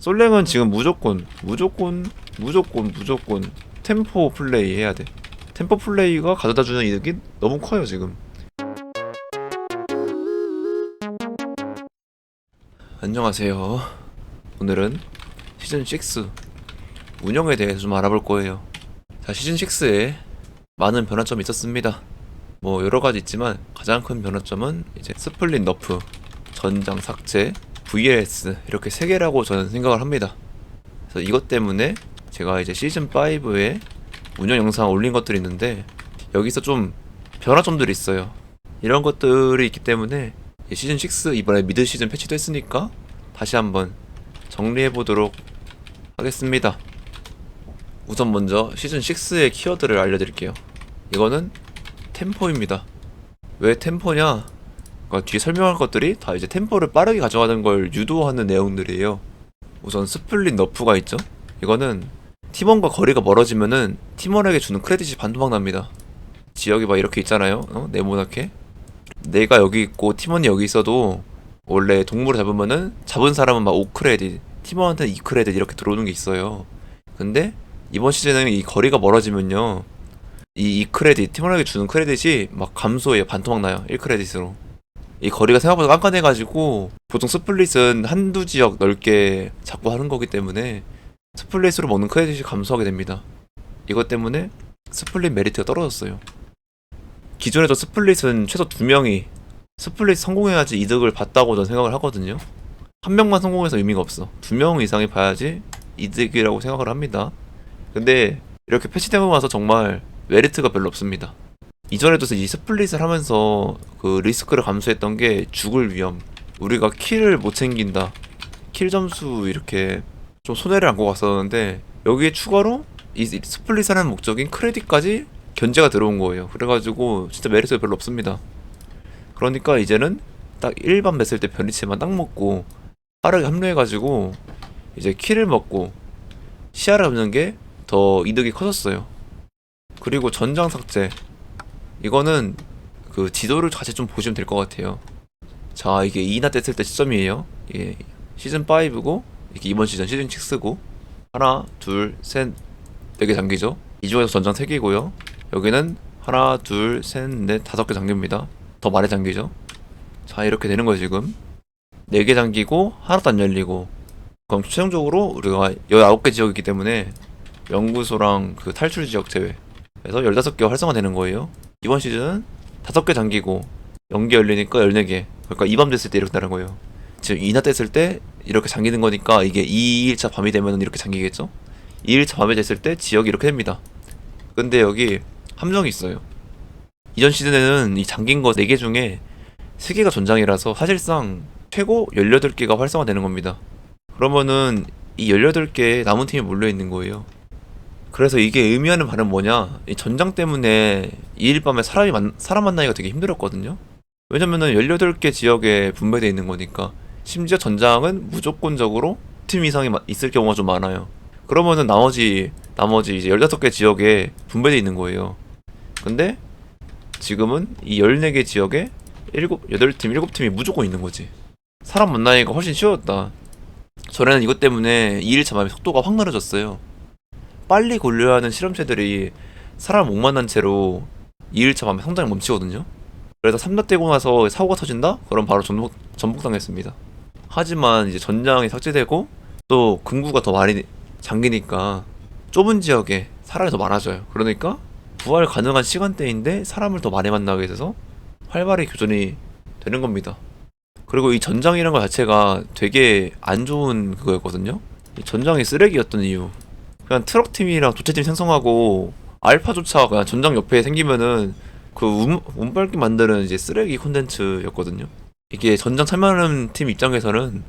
솔랭은 지금 무조건 무조건 무조건 무조건 템포 플레이 해야 돼. 템포 플레이가 가져다 주는 이득이 너무 커요 지금. 안녕하세요. 오늘은 시즌6 운영에 대해서 좀 알아볼 거예요. 자 시즌6에 많은 변화점이 있었습니다. 뭐 여러 가지 있지만 가장 큰 변화점은 이제 스플릿 너프, 전장 삭제, VLS 이렇게 세 개라고 저는 생각을 합니다. 그래서 이것 때문에 제가 이제 시즌 5에 운영 영상 올린 것들이 있는데 여기서 좀 변화점들이 있어요. 이런 것들이 있기 때문에 이 시즌 6 이번에 미드 시즌 패치도 했으니까 다시 한번 정리해 보도록 하겠습니다. 우선 먼저 시즌 6의 키워드를 알려드릴게요. 이거는 템포입니다. 왜 템포냐? 그러니까 뒤에 설명할 것들이 다 이제 템포를 빠르게 가져가는 걸 유도하는 내용들이에요. 우선 스플릿 너프가 있죠. 이거는 팀원과 거리가 멀어지면은 팀원에게 주는 크레딧이 반토막 납니다. 지역이 막 이렇게 있잖아요. 어? 네모나게. 내가 여기 있고 팀원이 여기 있어도 원래 동물을 잡으면은 잡은 사람은 막 5크레딧, 팀원한테는 2크레딧 이렇게 들어오는 게 있어요. 근데 이번 시즌은 이 거리가 멀어지면요. 이, 이 크레딧, 팀원에게 주는 크레딧이 막 감소해요. 반토막 나요. 1크레딧으로. 이 거리가 생각보다 깐깐해가지고 보통 스플릿은 한두 지역 넓게 잡고 하는 거기 때문에 스플릿으로 먹는 크레딧이 감소하게 됩니다. 이것 때문에 스플릿 메리트가 떨어졌어요. 기존에도 스플릿은 최소 두 명이 스플릿 성공해야지 이득을 봤다고 저는 생각을 하거든요. 한 명만 성공해서 의미가 없어. 두 명 이상이 봐야지 이득이라고 생각을 합니다. 근데 이렇게 패치되고 나서 정말 메리트가 별로 없습니다. 이전에도 이 스플릿을 하면서 그 리스크를 감수했던 게 죽을 위험. 우리가 킬을 못 챙긴다. 킬 점수 이렇게 좀 손해를 안고 갔었는데 여기에 추가로 이 스플릿을 하는 목적인 크레딧까지 견제가 들어온 거예요. 그래가지고 진짜 메리트가 별로 없습니다. 그러니까 이제는 딱 1반 맸을 때 변리치만 딱 먹고 빠르게 합류해가지고 이제 킬을 먹고 시야를 잡는 게 더 이득이 커졌어요. 그리고 전장 삭제 이거는 그 지도를 같이 좀 보시면 될 것 같아요. 자 이게 2나 뗐을 때 시점이에요. 이게 시즌 5고 이게 이번 시즌 시즌 6고 하나 둘 셋 네 개 장기죠. 이 중에서 전장 3개고요. 여기는 하나 둘 셋 넷 다섯 개 장기입니다. 더 많이 장기죠. 자 이렇게 되는 거예요 지금. 4개 장기고 하나도 안 열리고 그럼 최종적으로 우리가 19개 지역이기 때문에 연구소랑 그 탈출 지역 제외 그래서 15개 활성화되는 거예요. 이번 시즌은 5개 잠기고 연계 열리니까 14개. 그러니까 2밤 됐을 때 이렇게 되는 거예요. 지금 2나 됐을 때 이렇게 잠기는 거니까 이게 2일차 밤이 되면 이렇게 잠기겠죠? 2일차 밤이 됐을 때 지역이 이렇게 됩니다. 근데 여기 함정이 있어요. 이전 시즌에는 이 잠긴 거 4개 중에 3개가 전장이라서 사실상 최고 18개가 활성화되는 겁니다. 그러면은 이 18개의 남은 팀이 몰려있는 거예요. 그래서 이게 의미하는 바는 뭐냐? 이 전장 때문에 2일 밤에 사람이 만, 사람 만나기가 되게 힘들었거든요. 왜냐면은 18개 지역에 분배되어 있는 거니까. 심지어 전장은 무조건적으로 팀 이상이 마- 있을 경우가 좀 많아요. 그러면은 나머지 나머지 이제 15개 지역에 분배되어 있는 거예요. 근데 지금은 이 14개 지역에 7, 8팀, 7팀이 무조건 있는 거지. 사람 만나기가 훨씬 쉬웠다. 전에는 이것 때문에 2일차 밤에 속도가 확 느려졌어요. 빨리 굴려야 하는 실험체들이 사람 못 만난 채로 2일차 밤에 성장이 멈추거든요. 그래서 3나 떼고 나서 사고가 터진다? 그럼 바로 전복, 전복당했습니다. 하지만 이제 전장이 삭제되고 또 금구가 더 많이 잠기니까 좁은 지역에 사람이 더 많아져요. 그러니까 부활 가능한 시간대인데 사람을 더 많이 만나게 돼서 활발히 교전이 되는 겁니다. 그리고 이 전장이라는 것 자체가 되게 안 좋은 그거였거든요. 이 전장이 쓰레기였던 이유. 그냥 트럭 팀이랑 도체팀 생성하고 알파조차 그냥 전장 옆에 생기면은 그 운, 운빨기 만드는 이제 쓰레기 콘텐츠였거든요. 이게 전장 참여하는 팀 입장에서는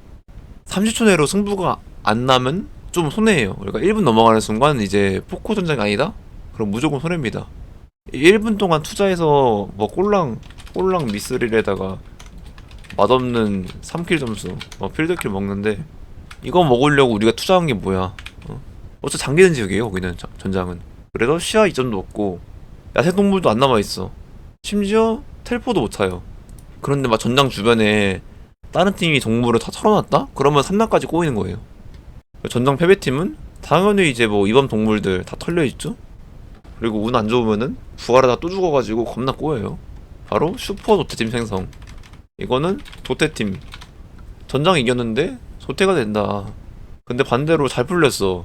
30초 내로 승부가 안 나면 좀 손해예요. 그러니까 1분 넘어가는 순간 이제 포코 전장이 아니다? 그럼 무조건 손해입니다. 1분 동안 투자해서 뭐 꼴랑 꼴랑 미스릴에다가 맛없는 3킬 점수, 뭐 필드킬 먹는데 이거 먹으려고 우리가 투자한 게 뭐야? 어? 어차 잠기는 지역이에요 거기는 자- 전장은 그래서 시야 이점도 없고 야생동물도 안 남아있어 심지어 텔포도 못 타요 그런데 막 전장 주변에 다른 팀이 동물을 다 털어놨다? 그러면 3라까지 꼬이는 거예요 전장 패배팀은 당연히 이제 뭐 이번 동물들 다 털려 있죠. 그리고 운 안 좋으면은 부하르다 또 죽어가지고 겁나 꼬여요. 바로 슈퍼 도태팀 생성. 이거는 도태팀. 전장 이겼는데 도태가 된다. 근데 반대로 잘 풀렸어.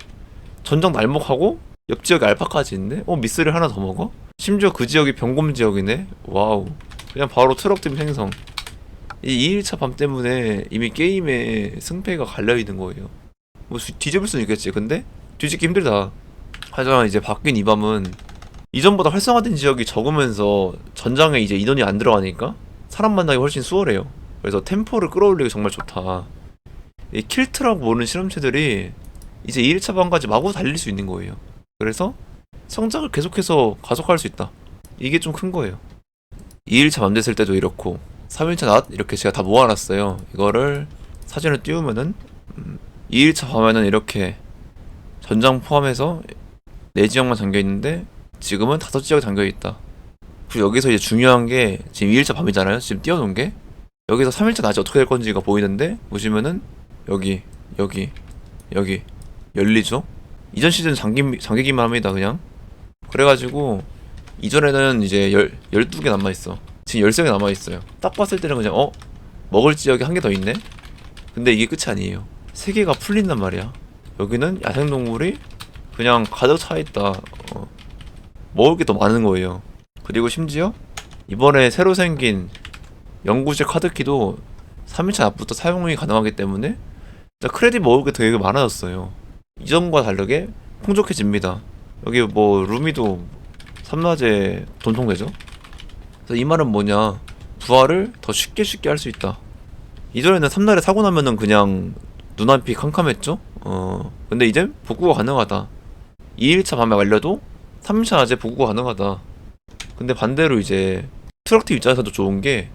전장 날먹하고 옆 지역에 알파까지 있네. 어 미스를 하나 더 먹어? 심지어 그 지역이 병곰 지역이네. 와우. 그냥 바로 트럭팀 생성. 이 2일차 밤 때문에 이미 게임에 승패가 갈려 있는 거예요. 뭐 수- 뒤집을 수는 있겠지. 근데 뒤집기 힘들다. 하지만 이제 바뀐 이 밤은 이전보다 활성화된 지역이 적으면서 전장에 이제 인원이 안 들어가니까 사람 만나기 훨씬 수월해요. 그래서 템포를 끌어올리기 정말 좋다. 이 킬트라고 보는 실험체들이 이제 2일차 밤까지 마구 달릴 수 있는 거예요. 그래서 성장을 계속해서 가속할 수 있다. 이게 좀 큰 거예요. 2일차 밤 됐을 때도 이렇고 3일차 낮 이렇게 제가 다 모아놨어요. 이거를 사진을 띄우면은 음, 2일차 밤에는 이렇게 전장 포함해서 4지역만 잠겨있는데 지금은 5지역이 잠겨있다. 그리고 여기서 이제 중요한 게 지금 2일차 밤이잖아요. 지금 띄워놓은 게 여기서 3일차 낮이 어떻게 될 건지가 보이는데 보시면은 여기 여기 여기 열리죠. 이전 시즌 잠기, 잠기기만 합니다 그냥 그래가지고 이전에는 이제 열, 12개 남아있어 지금 13개 남아있어요 딱 봤을 때는 그냥 어? 먹을 지역이 한 개 더 있네? 근데 이게 끝이 아니에요 3개가 풀린단 말이야 여기는 야생동물이 그냥 가득 차있다 어. 먹을 게 더 많은 거예요 그리고 심지어 이번에 새로 생긴 연구실 카드키도 3일차 낮부터 사용이 가능하기 때문에 크레딧 먹을 게 되게 많아졌어요 이전과 다르게 풍족해집니다. 여기 뭐 루미도 삼낮에 돈통되죠? 이 말은 뭐냐 부하를 더 쉽게 쉽게 할 수 있다. 이전에는 삼날에 사고 나면은 그냥 눈앞이 캄캄했죠? 어 근데 이제 복구가 가능하다. 2일차 밤에 말려도 3일차 낮에 복구가 가능하다. 근데 반대로 이제 트럭팀 입장에서도 좋은 게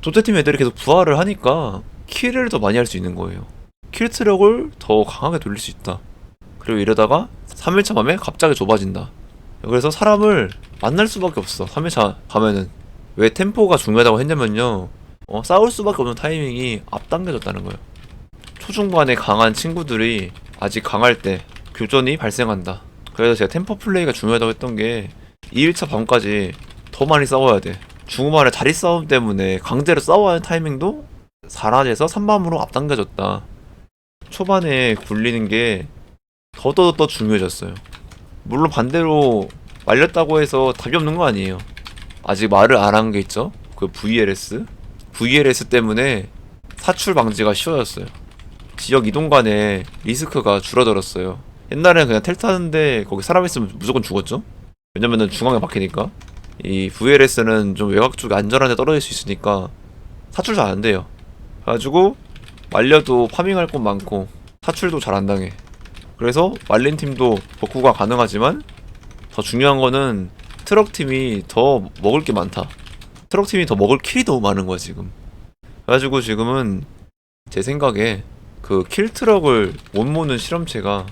도태팀 애들이 계속 부하를 하니까 킬을 더 많이 할 수 있는 거예요. 킬 트력을 더 강하게 돌릴 수 있다. 그리고 이러다가 3일차 밤에 갑자기 좁아진다. 그래서 사람을 만날 수밖에 없어. 3일차 가면은. 왜 템포가 중요하다고 했냐면요. 어, 싸울 수밖에 없는 타이밍이 앞당겨졌다는 거예요. 초중반에 강한 친구들이 아직 강할 때 교전이 발생한다. 그래서 제가 템포 플레이가 중요하다고 했던 게 2일차 밤까지 더 많이 싸워야 돼. 중후반에 다리 싸움 때문에 강제로 싸워야 하는 타이밍도 4라에서 3밤으로 앞당겨졌다. 초반에 굴리는 게 더더 더 중요해졌어요. 물론 반대로 말렸다고 해서 답이 없는 거 아니에요. 아직 말을 안 한 게 있죠. 그 VLS. VLS 때문에 사출 방지가 쉬워졌어요. 지역 이동간에 리스크가 줄어들었어요. 옛날에는 그냥 텔 타는데 거기 사람 있으면 무조건 죽었죠. 왜냐면은 중앙에 박히니까. 이 VLS는 좀 외곽 쪽에 안전한 데 떨어질 수 있으니까 사출 잘 안 돼요. 그래가지고 말려도 파밍할 곳 많고 사출도 잘 안 당해. 그래서 말린 팀도 복구가 가능하지만 더 중요한 거는 트럭 팀이 더 먹을 게 많다. 트럭 팀이 더 먹을 킬이 너무 많은 거야 지금. 그래가지고 지금은 제 생각에 그 킬 트럭을 못 모는 실험체가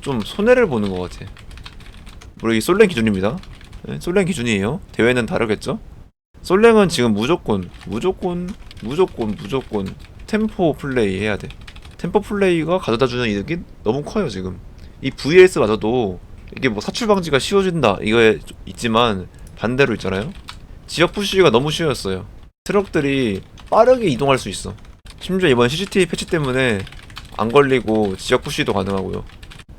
좀 손해를 보는 것 같아. 우리 솔랭 기준입니다. 네, 솔랭 기준이에요. 대회는 다르겠죠? 솔랭은 지금 무조건, 무조건, 무조건, 무조건 템포 플레이 해야 돼. 템포 플레이가 가져다 주는 이득이 너무 커요 지금. 이 VS마저도 이게 뭐 사출 방지가 쉬워진다 이거에 있지만 반대로 있잖아요. 지역 푸시가 너무 쉬웠어요. 트럭들이 빠르게 이동할 수 있어. 심지어 이번 CCTV 패치 때문에 안 걸리고 지역 푸시도 가능하고요.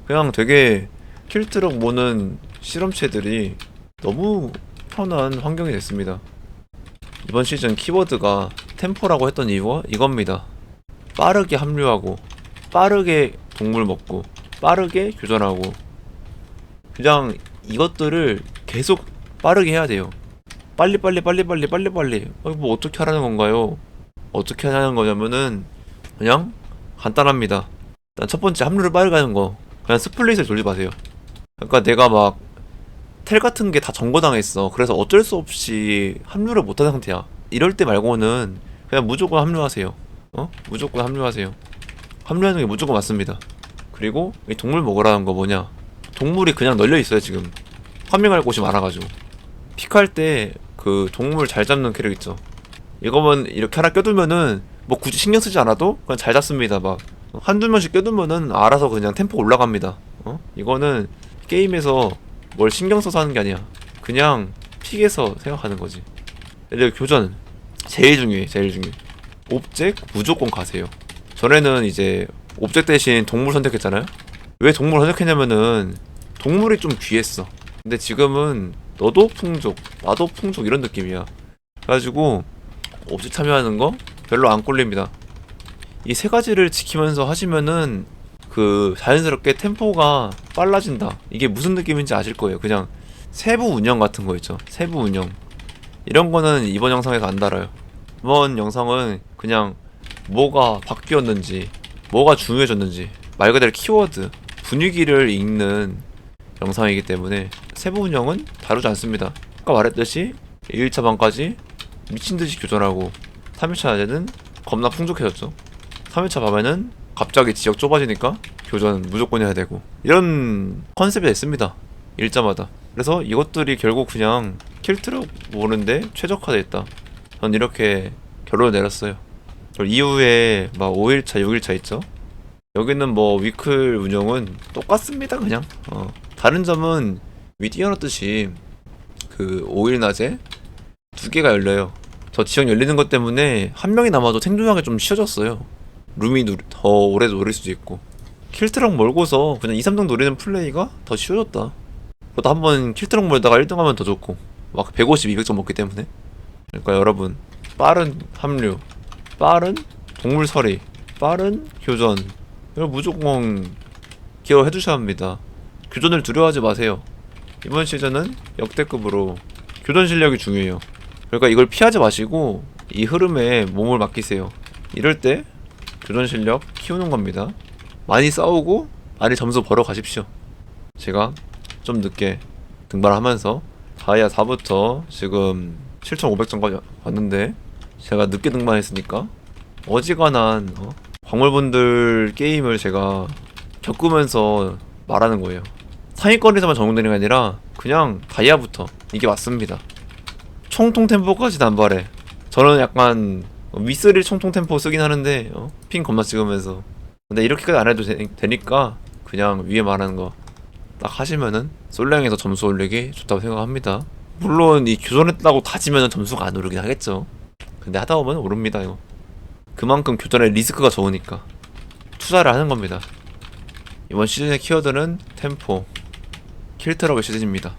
그냥 되게 킬트럭 모는 실험체들이 너무 편한 환경이 됐습니다. 이번 시즌 키워드가 템포라고 했던 이유가 이겁니다 빠르게 합류하고 빠르게 동물 먹고 빠르게 교전하고 그냥 이것들을 계속 빠르게 해야 돼요. 빨리 빨리 빨리 빨리 빨리 빨리. 어, 뭐 어떻게 하라는 건가요? 어떻게 하냐는 거냐면은 그냥 간단합니다. 일단 첫 번째 합류를 빠르게 하는 거. 그냥 스플릿을 돌리지 마세요. 그러니까 내가 막 텔 같은 게 다 점거당했어. 그래서 어쩔 수 없이 합류를 못한 상태야. 이럴 때 말고는 그냥 무조건 합류하세요. 어? 무조건 합류하세요. 합류하는 게 무조건 맞습니다. 그리고 이 동물 먹으라는 거 뭐냐? 동물이 그냥 널려 있어요 지금. 파밍할 곳이 많아가지고. 픽할 때 그 동물 잘 잡는 캐릭 있죠. 이거면 이렇게 하나 껴두면은 뭐 굳이 신경 쓰지 않아도 그냥 잘 잡습니다. 막 한두 명씩 껴두면은 알아서 그냥 템포 올라갑니다. 어? 이거는 게임에서 뭘 신경 써서 하는 게 아니야. 그냥 픽에서 생각하는 거지. 예를 교전 제일 중요해, 제일 중요해. 옵젝 무조건 가세요. 전에는 이제 옵젝 대신 동물 선택했잖아요. 왜 동물 선택했냐면은 동물이 좀 귀했어. 근데 지금은 너도 풍족, 나도 풍족 이런 느낌이야. 그래가지고 옵젝 참여하는 거 별로 안 꼴립니다. 이 세 가지를 지키면서 하시면은 그 자연스럽게 템포가 빨라진다. 이게 무슨 느낌인지 아실 거예요. 그냥 세부 운영 같은 거 있죠. 세부 운영. 이런 거는 이번 영상에서 안 달아요. 이번 영상은 그냥 뭐가 바뀌었는지, 뭐가 중요해졌는지, 말 그대로 키워드, 분위기를 읽는 영상이기 때문에 세부 운영은 다루지 않습니다. 아까 말했듯이 1차 반까지 미친듯이 교전하고 3일차 낮에는 겁나 풍족해졌죠. 3일차 밤에는 갑자기 지역 좁아지니까 교전 무조건 해야 되고 이런 컨셉이 됐습니다. 일자마다. 그래서 이것들이 결국 그냥 킬트로 모는데 최적화돼 있다. 전 이렇게 결론을 내렸어요. 이후에 막 5일차, 6일차 있죠. 여기는 뭐 위클 운영은 똑같습니다 그냥. 어. 다른 점은 위 띄워놨듯이 그 5일 낮에 두 개가 열려요. 저 지역 열리는 것 때문에 한 명이 남아도 생존하기 좀 쉬워졌어요. 룸이 누- 더 오래 노릴 수도 있고 킬트럭 몰고서 그냥 2, 3등 노리는 플레이가 더 쉬워졌다. 그것도 한번 킬트럭 몰다가 1등 하면 더 좋고 막 150, 200점 먹기 때문에 그러니까 여러분 빠른 합류, 빠른 동물 처리, 빠른 교전 이걸 무조건 기여해 주셔야 합니다. 교전을 두려워하지 마세요. 이번 시즌은 역대급으로 교전 실력이 중요해요. 그러니까 이걸 피하지 마시고 이 흐름에 몸을 맡기세요. 이럴 때 교전 실력 키우는 겁니다. 많이 싸우고 많이 점수 벌어 가십시오. 제가 좀 늦게 등반하면서 다이아 4부터 지금 7,500점까지 왔는데 제가 늦게 등반했으니까 어지간한 어? 광물분들 게임을 제가 겪으면서 말하는 거예요. 상위권에서만 적용되는 게 아니라 그냥 다이아부터 이게 맞습니다. 총통 템포까지 단발해. 저는 약간 윗소리 총통 템포 쓰긴 하는데 어? 핑 겁나 찍으면서 근데 이렇게까지 안 해도 되, 니까 그냥 위에 말하는 거 딱 하시면은 솔랭에서 점수 올리기 좋다고 생각합니다. 물론 이 교전했다고 다지면은 점수가 안 오르긴 하겠죠. 근데 하다 보면 오릅니다 이거. 그만큼 교전의 리스크가 적으니까 투자를 하는 겁니다. 이번 시즌의 키워드는 템포, 킬트럭의 시즌입니다.